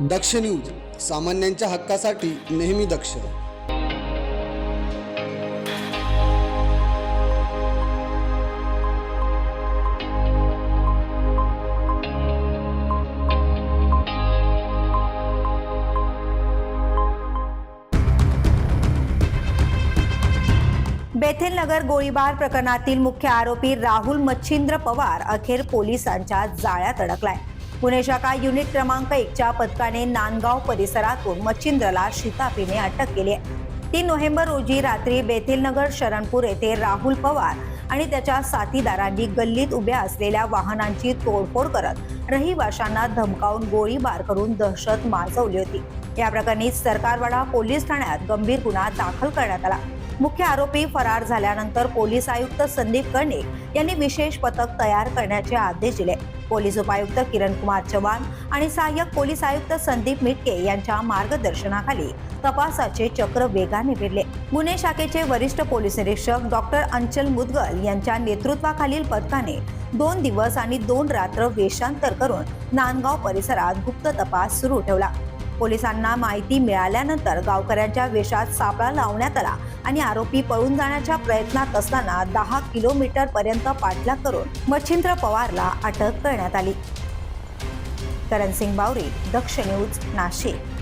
दक्ष news सामान्यांच्या हक्कासाठी नेहमी दक्ष. बेथेल नगर गोळीबार प्रकरणातील मुख्य आरोपी राहुल मच्छिंद्र पवार अखेर पोलिसांच्या जाळ्यात अडकलाय. पुणे शाखा युनिट क्रमांक एकच्या पथकाने नांदगाव परिसरातून मच्छिंद्रला शितापीने अटक केली आहे. तीन नोव्हेंबर रोजी रात्री बेथिलनगर शरणपूर येथे राहुल पवार आणि त्याच्या साथीदारांनी गल्लीत उभ्या असलेल्या वाहनांची तोडफोड करत रहिवाशांना धमकावून गोळीबार करून दहशत माजवली होती. या प्रकरणी सरकारवाडा पोलीस ठाण्यात गंभीर गुन्हा दाखल करण्यात आला. मुख्य आरोपी फरार झाल्यानंतर पोलीस आयुक्त संदीप कर्णिक यांनी विशेष पथक तयार करण्याचे आदेश दिले. पोलीस उपायुक्त किरण कुमार चव्हाण आणि सहाय्यक पोलीस आयुक्त संदीप मिटके यांच्या मार्गदर्शनाखाली तपासाचे चक्र वेगाने फिरले गुन्हे शाखेचे वरिष्ठ पोलीस निरीक्षक डॉक्टर अंचल मुदगल यांच्या नेतृत्वाखालील पथकाने दोन दिवस आणि दोन रात्र वेषांतर करून नांदगाव परिसरात गुप्त तपास सुरू ठेवला. पोलिसांना माहिती मिळाल्यानंतर गावकऱ्यांच्या वेशात सापळा लावण्यात आला आणि आरोपी पळून जाण्याच्या प्रयत्नात असताना दहा किलोमीटर पर्यंत पाठलाग करून मच्छिंद्र पवारला अटक करण्यात आली. करण सिंग बावरी दक्ष न्यूज नाशिक.